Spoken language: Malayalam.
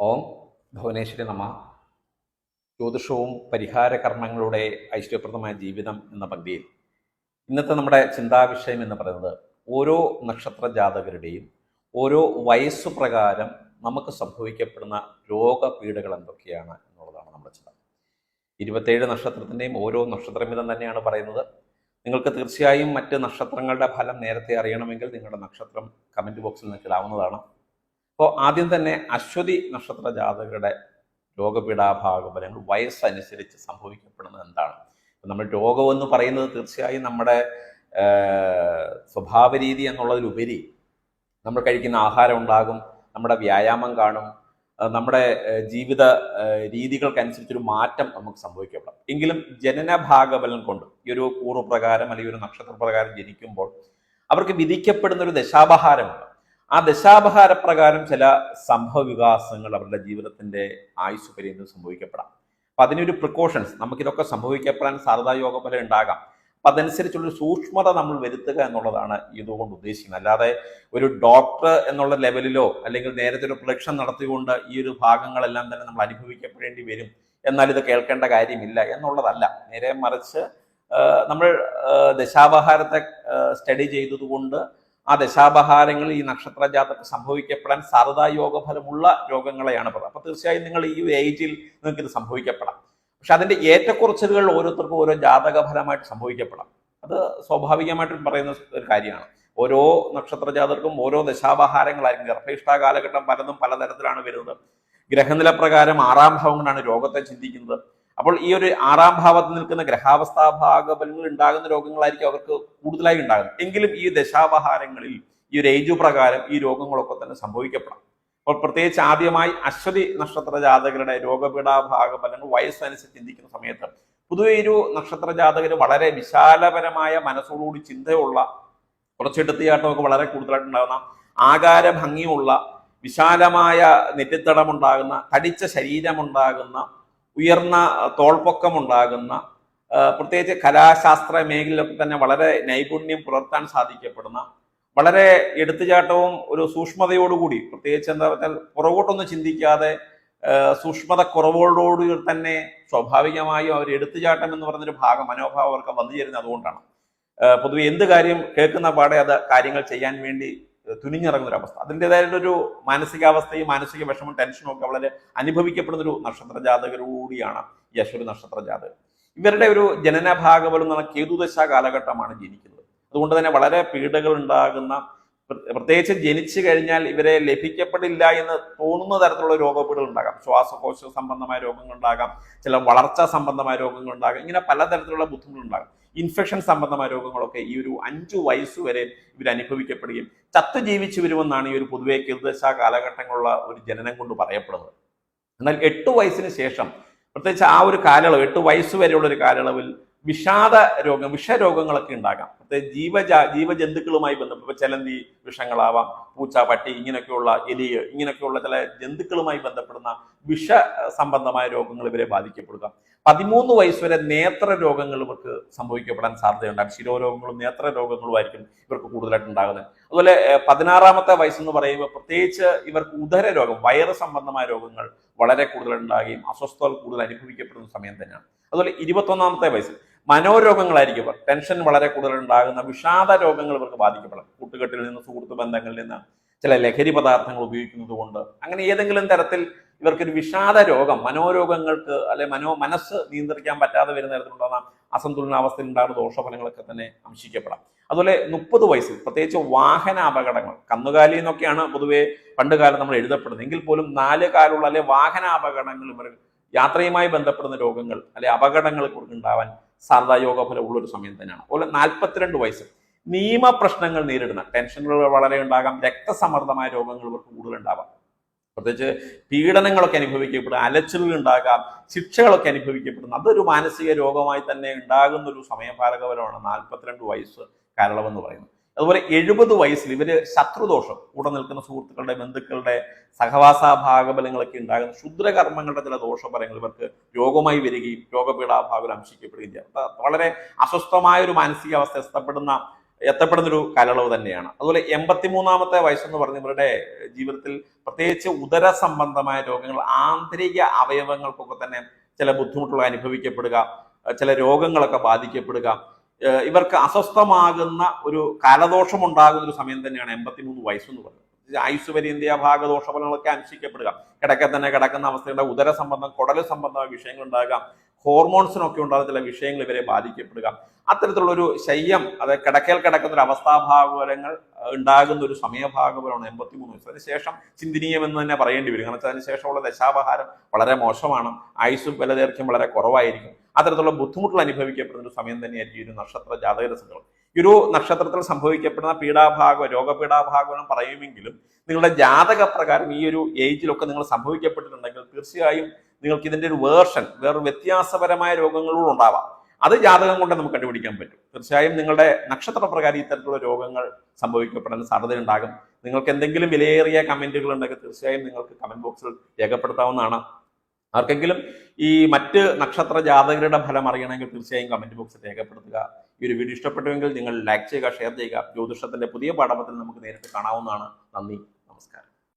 ഓം ഭുവനേശ്വരി നമ. ജ്യോതിഷവും പരിഹാര കർമ്മങ്ങളുടെ ഐശ്വര്യപ്രദമായ ജീവിതം എന്ന പങ്ക്തിയിൽ ഇന്നത്തെ നമ്മുടെ ചിന്താവിഷയം എന്ന് പറയുന്നത് ഓരോ നക്ഷത്ര ജാതകരുടെയും ഓരോ വയസ്സു പ്രകാരം നമുക്ക് സംഭവിക്കപ്പെടുന്ന രോഗപീഠകൾ എന്തൊക്കെയാണ് എന്നുള്ളതാണ് നമ്മുടെ ചിന്ത. ഇരുപത്തേഴ് നക്ഷത്രത്തിന്റെയും ഓരോ നക്ഷത്രമിതം തന്നെയാണ് പറയുന്നത്. നിങ്ങൾക്ക് തീർച്ചയായും മറ്റ് നക്ഷത്രങ്ങളുടെ ഫലം നേരത്തെ അറിയണമെങ്കിൽ നിങ്ങളുടെ നക്ഷത്രം കമന്റ് ബോക്സിൽ നിങ്ങൾക്ക് ഇടാവുന്നതാണ് അപ്പോൾ ആദ്യം തന്നെ അശ്വതി നക്ഷത്ര ജാതകരുടെ രോഗപീഠാഭാഗഫലങ്ങൾ വയസ്സനുസരിച്ച് സംഭവിക്കപ്പെടുന്നത് എന്താണ്? നമ്മൾ രോഗമെന്ന് പറയുന്നത് തീർച്ചയായും നമ്മുടെ സ്വഭാവ രീതി എന്നുള്ളതിലുപരി നമ്മൾ കഴിക്കുന്ന ആഹാരം ഉണ്ടാകും നമ്മുടെ വ്യായാമം കാണും നമ്മുടെ ജീവിത രീതികൾക്കനുസരിച്ചൊരു മാറ്റം നമുക്ക് സംഭവിക്കപ്പെടാം. എങ്കിലും ജനന ഭാഗബലം കൊണ്ട് ഈ ഒരു കൂറുപ്രകാരം അല്ലെങ്കിൽ ഒരു നക്ഷത്രപ്രകാരം ജനിക്കുമ്പോൾ അവർക്ക് വിധിക്കപ്പെടുന്ന ഒരു ദശാപഹാരമുണ്ട്. ആ ദശാപഹാര പ്രകാരം ചില സംഭവ വികാസങ്ങൾ അവരുടെ ജീവിതത്തിന്റെ ആയുസ് പര്യന്തം സംഭവിക്കപ്പെടാം. അപ്പൊ അതിനൊരു പ്രിക്കോഷൻസ് നമുക്കിതൊക്കെ സംഭവിക്കപ്പെടാൻ സാരദായോഗ ഫലം ഉണ്ടാകാം. അപ്പൊ അതനുസരിച്ചുള്ള സൂക്ഷ്മത നമ്മൾ വരുത്തുക എന്നുള്ളതാണ് ഇതുകൊണ്ട് ഉദ്ദേശിക്കുന്നത്. അല്ലാതെ ഒരു ഡോക്ടർ എന്നുള്ള ലെവലിലോ അല്ലെങ്കിൽ നേരത്തെ ഒരു പ്രൊഡക്ഷൻ നടത്തിക്കൊണ്ട് ഈ ഒരു ഭാഗങ്ങളെല്ലാം തന്നെ നമ്മൾ അനുഭവിക്കപ്പെടേണ്ടി വരും. എന്നാൽ ഇത് കേൾക്കേണ്ട കാര്യമില്ല എന്നുള്ളതല്ല. നേരെ മറിച്ച് നമ്മൾ ദശാവഹാരത്തെ സ്റ്റഡി ചെയ്തതുകൊണ്ട് ആ ദശാപഹാരങ്ങൾ ഈ നക്ഷത്ര ജാതക്ക് സംഭവിക്കപ്പെടാൻ സാധാ യോഗഫലമുള്ള രോഗങ്ങളെയാണ് പറയുന്നത്. അപ്പൊ തീർച്ചയായും നിങ്ങൾ ഈ ഏജിൽ നിങ്ങൾക്ക് ഇത് സംഭവിക്കപ്പെടാം. പക്ഷെ അതിന്റെ ഏറ്റക്കുറച്ചിലുകൾ ഓരോരുത്തർക്കും ഓരോ ജാതക ഫലമായിട്ട് സംഭവിക്കപ്പെടാം. അത് സ്വാഭാവികമായിട്ടും പറയുന്ന ഒരു കാര്യമാണ്. ഓരോ നക്ഷത്ര ജാതർക്കും ഓരോ ദശാപഹാരങ്ങളായിരിക്കും ഗർഭയിഷ്ഠ കാലഘട്ടം പലതും പലതരത്തിലാണ് വരുന്നത്. ഗ്രഹനില പ്രകാരം ആറാം ഭാവം കൊണ്ടാണ് രോഗത്തെ ചിന്തിക്കുന്നത്. അപ്പോൾ ഈ ഒരു ആറാം ഭാവത്ത് നിൽക്കുന്ന ഗ്രഹാവസ്ഥാ ഭാഗങ്ങൾ ഉണ്ടാകുന്ന രോഗങ്ങളായിരിക്കും അവർക്ക് കൂടുതലായി ഉണ്ടാകുന്നത്. എങ്കിലും ഈ ദശാവഹാരങ്ങളിൽ ഈ ഒരു ഏജു പ്രകാരം ഈ രോഗങ്ങളൊക്കെ തന്നെ സംഭവിക്കപ്പെടാം. അപ്പോൾ പ്രത്യേകിച്ച് ആദ്യമായി അശ്വതി നക്ഷത്ര ജാതകരുടെ രോഗപീഠാഭാഗ ഫലങ്ങൾ വയസ്സനുസരിച്ച് ചിന്തിക്കുന്ന സമയത്ത് പൊതുവെ ഒരു നക്ഷത്ര ജാതകർ വളരെ വിശാലപരമായ മനസ്സോടുകൂടി ചിന്തയുള്ള കുറച്ചെടുത്തിയാട്ടമൊക്കെ വളരെ കൂടുതലായിട്ടുണ്ടാകുന്ന ആകാര ഭംഗിയുള്ള വിശാലമായ നെറ്റിത്തടമുണ്ടാകുന്ന തടിച്ച ശരീരമുണ്ടാകുന്ന ഉയർന്ന തോൾപ്പൊക്കമുണ്ടാകുന്ന പ്രത്യേകിച്ച് കലാശാസ്ത്ര മേഖലയിലൊക്കെ തന്നെ വളരെ നൈപുണ്യം പുലർത്താൻ സാധിക്കപ്പെടുന്ന വളരെ എടുത്തുചാട്ടവും ഒരു സൂക്ഷ്മതയോടുകൂടി പ്രത്യേകിച്ച് എന്താ പറഞ്ഞാൽ പുറകോട്ടൊന്നും ചിന്തിക്കാതെ സൂക്ഷ്മത കുറവോടുകൂടി തന്നെ സ്വാഭാവികമായും അവർ എടുത്തുചാട്ടം എന്ന് പറഞ്ഞൊരു ഭാഗം മനോഭാവം അവർക്ക് വന്നു ചേരുന്നത് അതുകൊണ്ടാണ്. പൊതുവെ എന്ത് കാര്യം കേൾക്കുന്ന പാടെ അത് കാര്യങ്ങൾ ചെയ്യാൻ വേണ്ടി തുനിഞ്ഞിറങ്ങുന്ന ഒരു അവസ്ഥ. അതിന്റെതായിട്ടൊരു മാനസികാവസ്ഥയും മാനസിക വിഷമവും ടെൻഷനും ഒക്കെ വളരെ അനുഭവിക്കപ്പെടുന്ന ഒരു നക്ഷത്ര ജാതകരോടുകൂടിയാണ് ഈ അശ്വതി നക്ഷത്ര ജാതകർ ഇവരുടെ ഒരു ജനന ഭാഗവലം എന്ന് പറഞ്ഞാൽ കേതുദശ കാലഘട്ടമാണ് ജനിക്കുന്നത്. അതുകൊണ്ട് തന്നെ വളരെ പീഡകൾ ഉണ്ടാകുന്ന പ്രത്യേകിച്ച് ജനിച്ചു കഴിഞ്ഞാൽ ഇവരെ ലഭിക്കപ്പെടില്ല എന്ന് തോന്നുന്ന തരത്തിലുള്ള രോഗപീഠകൾ ഉണ്ടാകാം. ശ്വാസകോശ സംബന്ധമായ രോഗങ്ങൾ ഉണ്ടാകാം ചില വളർച്ചാ സംബന്ധമായ രോഗങ്ങൾ ഉണ്ടാകാം ഇങ്ങനെ പലതരത്തിലുള്ള ബുദ്ധിമുട്ടുകൾ ഉണ്ടാകാം. ഇൻഫെക്ഷൻ സംബന്ധമായ രോഗങ്ങളൊക്കെ ഈ ഒരു അഞ്ചു വയസ്സ് വരെ ഇവർ അനുഭവിക്കപ്പെടുകയും ചത്തു ജീവിച്ചു വരുമെന്നാണ് ഈ ഒരു പൊതുവെ കീർദശ കാലഘട്ടങ്ങളുള്ള ഒരു ജനനം കൊണ്ട് പറയപ്പെടുന്നത്. എന്നാൽ എട്ട് വയസ്സിന് ശേഷം പ്രത്യേകിച്ച് ആ ഒരു കാലയളവ് എട്ട് വയസ്സ് വരെയുള്ള ഒരു കാലയളവിൽ വിഷാദ രോഗം വിഷരോഗങ്ങളൊക്കെ ഉണ്ടാകാം. പ്രത്യേകിച്ച് ജീവജ ജീവജന്തുക്കളുമായി ബന്ധപ്പെട്ട് ചിലന്തി വിഷങ്ങളാവാം പൂച്ച പട്ടി ഇങ്ങനെയൊക്കെയുള്ള എലിയ് ഇങ്ങനെയൊക്കെയുള്ള ചില ജന്തുക്കളുമായി ബന്ധപ്പെടുന്ന വിഷ സംബന്ധമായ രോഗങ്ങൾ ഇവരെ ബാധിക്കപ്പെടുക. പതിമൂന്ന് വയസ്സ് വരെ നേത്ര രോഗങ്ങൾ ഇവർക്ക് സംഭവിക്കപ്പെടാൻ സാധ്യതയുണ്ടാകും ശിരോരോഗങ്ങളും നേത്ര രോഗങ്ങളും ആയിരിക്കും ഇവർക്ക് കൂടുതലായിട്ട് ഉണ്ടാകുന്നത്. അതുപോലെ പതിനാറാമത്തെ വയസ്സെന്ന് പറയുമ്പോൾ പ്രത്യേകിച്ച് ഇവർക്ക് ഉദര രോഗം വയറ് സംബന്ധമായ രോഗങ്ങൾ വളരെ കൂടുതലുണ്ടാകുകയും അസ്വസ്ഥതകൾ കൂടുതൽ അനുഭവിക്കപ്പെടുന്ന സമയം തന്നെയാണ്. അതുപോലെ ഇരുപത്തൊന്നാമത്തെ വയസ്സ് മനോരോഗങ്ങളായിരിക്കും ഇവർ. ടെൻഷൻ വളരെ കൂടുതൽ ഉണ്ടാകുന്ന വിഷാദ രോഗങ്ങൾ ഇവർക്ക് ബാധിക്കപ്പെടാം. കൂട്ടുകെട്ടിൽ നിന്ന് സുഹൃത്തു ബന്ധങ്ങളിൽ നിന്ന് ചില ലഹരി പദാർത്ഥങ്ങൾ ഉപയോഗിക്കുന്നത് കൊണ്ട് അങ്ങനെ ഏതെങ്കിലും തരത്തിൽ ഇവർക്കൊരു വിഷാദ രോഗം മനോരോഗങ്ങൾക്ക് അല്ലെ മനോ മനസ്സ് നിയന്ത്രിക്കാൻ പറ്റാതെ വരുന്ന തരത്തിലുണ്ടാകുന്ന അസന്തുലനാവസ്ഥയിൽ ഉണ്ടാകുന്ന ദോഷഫലങ്ങളൊക്കെ തന്നെ അംശിക്കപ്പെടാം. അതുപോലെ മുപ്പത് വയസ്സിൽ പ്രത്യേകിച്ച് വാഹന അപകടങ്ങൾ കന്നുകാലി എന്നൊക്കെയാണ് പൊതുവെ പണ്ട് കാലം നമ്മൾ എഴുതപ്പെടുന്നത്. എങ്കിൽ പോലും നാല് കാലുള്ള അല്ലെ വാഹന അപകടങ്ങൾ ഇവർ യാത്രയുമായി ബന്ധപ്പെടുന്ന രോഗങ്ങൾ അല്ലെ അപകടങ്ങൾ ഉണ്ടാവാൻ ഫലം ഉള്ള ഒരു സമയം തന്നെയാണ്. അതുപോലെ നാൽപ്പത്തിരണ്ട് വയസ്സ് നിയമപ്രശ്നങ്ങൾ നേരിടുന്ന ടെൻഷനുകൾ വളരെ ഉണ്ടാകാം രക്തസമ്മർദ്ദമായ രോഗങ്ങൾ ഇവർക്ക് കൂടുതൽ ഉണ്ടാവാം പ്രത്യേകിച്ച് പീഡനങ്ങളൊക്കെ അനുഭവിക്കപ്പെടുക അലച്ചിലുകൾ ഉണ്ടാകാം ശിക്ഷകളൊക്കെ അനുഭവിക്കപ്പെടുന്നു അതൊരു മാനസിക രോഗമായി തന്നെ ഉണ്ടാകുന്ന ഒരു സമയപാലകപരമാണ് നാൽപ്പത്തിരണ്ട് വയസ്സ് കാലളവെന്ന് പറയുന്നത്. അതുപോലെ എഴുപത് വയസ്സിൽ ഇവർ ശത്രുദോഷം കൂടെ നിൽക്കുന്ന സുഹൃത്തുക്കളുടെ ബന്ധുക്കളുടെ സഹവാസ ഭാഗബലങ്ങളൊക്കെ ഉണ്ടാകുന്ന ക്ഷുദ്രകർമ്മങ്ങളുടെ ചില ദോഷഫലങ്ങൾ ഇവർക്ക് രോഗമായി വരികയും രോഗപീഠാഭാഗം അംശിക്കപ്പെടുകയും ചെയ്യാം. വളരെ അസ്വസ്ഥമായ ഒരു മാനസികാവസ്ഥ എത്തപ്പെടുന്ന എത്തപ്പെടുന്നൊരു കാലയളവ് തന്നെയാണ്. അതുപോലെ എൺപത്തിമൂന്നാമത്തെ വയസ്സെന്ന് പറഞ്ഞ ഇവരുടെ ജീവിതത്തിൽ പ്രത്യേകിച്ച് ഉദര സംബന്ധമായ രോഗങ്ങൾ ആന്തരിക അവയവങ്ങൾക്കൊക്കെ തന്നെ ചില ബുദ്ധിമുട്ടുകൾ അനുഭവിക്കപ്പെടുക ചില രോഗങ്ങളൊക്കെ ബാധിക്കപ്പെടുക ഇവർക്ക് അസ്വസ്ഥമാകുന്ന ഒരു കാലദോഷം ഉണ്ടാകുന്ന ഒരു സമയം തന്നെയാണ് എൺപത്തിമൂന്ന് വയസ്സെന്ന് പറയുന്നത് ആയുസ് ഭാഗ ഭാഗദോഷഫലങ്ങളൊക്കെ അനുഷ്ഠിക്കപ്പെടുക. കിടക്കെ തന്നെ കിടക്കുന്ന അവസ്ഥയുടെ ഉദര സംബന്ധം കുടൽ സംബന്ധമായ വിഷയങ്ങൾ ഉണ്ടാകാം ഹോർമോൺസിനൊക്കെ ഉണ്ടാകുന്ന ചില വിഷയങ്ങൾ ഇവരെ ബാധിക്കപ്പെടുക. അത്തരത്തിലുള്ള ഒരു ശയ്യം അതായത് കിടക്കയിൽ കിടക്കുന്ന ഒരു അവസ്ഥാഭാഗവരങ്ങൾ ഉണ്ടാകുന്ന ഒരു സമയഭാഗവരമാണ് എൺപത്തിമൂന്ന് വയസ്സ്. അതിനുശേഷം ചിന്തനീയം എന്ന് തന്നെ പറയേണ്ടി വരും. കാരണം അതിനുശേഷമുള്ള ദശാപഹാരം വളരെ മോശമാണ്. ആയുസ്സും ബലദൈർഘ്യം വളരെ കുറവായിരിക്കും. അത്തരത്തിലുള്ള ബുദ്ധിമുട്ടുകൾ അനുഭവിക്കപ്പെടുന്ന ഒരു സമയം തന്നെയായിരിക്കും ഒരു നക്ഷത്ര ജാതകരസങ്ങൾ ഒരു നക്ഷത്രത്തിൽ സംഭവിക്കപ്പെടുന്ന പീഡാഭാഗം രോഗപീഡാഭാഗം പറയുമെങ്കിലും നിങ്ങളുടെ ജാതക പ്രകാരം ഈ ഒരു ഏജിലൊക്കെ നിങ്ങൾ സംഭവിക്കപ്പെട്ടിട്ടുണ്ടെങ്കിൽ തീർച്ചയായും നിങ്ങൾക്ക് ഇതിന്റെ ഒരു വേർഷൻ വേറൊരു വ്യത്യാസപരമായ രോഗങ്ങളോട് ഉണ്ടാവാം. അത് ജാതകം കൊണ്ട് നമുക്ക് കണ്ടുപിടിക്കാൻ പറ്റും. തീർച്ചയായും നിങ്ങളുടെ നക്ഷത്രപ്രകാരം ഇത്തരത്തിലുള്ള രോഗങ്ങൾ സംഭവിക്കപ്പെടുന്ന സാധ്യത ഉണ്ടാകും. നിങ്ങൾക്ക് എന്തെങ്കിലും വിലയേറിയ കമന്റുകൾ ഉണ്ടെങ്കിൽ തീർച്ചയായും നിങ്ങൾക്ക് കമന്റ് ബോക്സിൽ രേഖപ്പെടുത്താവുന്നതാണ്. ആർക്കെങ്കിലും ഈ മറ്റ് നക്ഷത്ര ജാതകരുടെ ഫലം അറിയണമെങ്കിൽ തീർച്ചയായും കമന്റ് ബോക്സിൽ രേഖപ്പെടുത്തുക. ഈ ഒരു വീഡിയോ ഇഷ്ടപ്പെട്ടുവെങ്കിൽ നിങ്ങൾ ലൈക്ക് ചെയ്യുക ഷെയർ ചെയ്യുക. ജ്യോതിഷത്തിന്റെ പുതിയ പാഠപത്തിൽ നമുക്ക് നേരിട്ട് കാണാവുന്നതാണ്. നന്ദി നമസ്കാരം.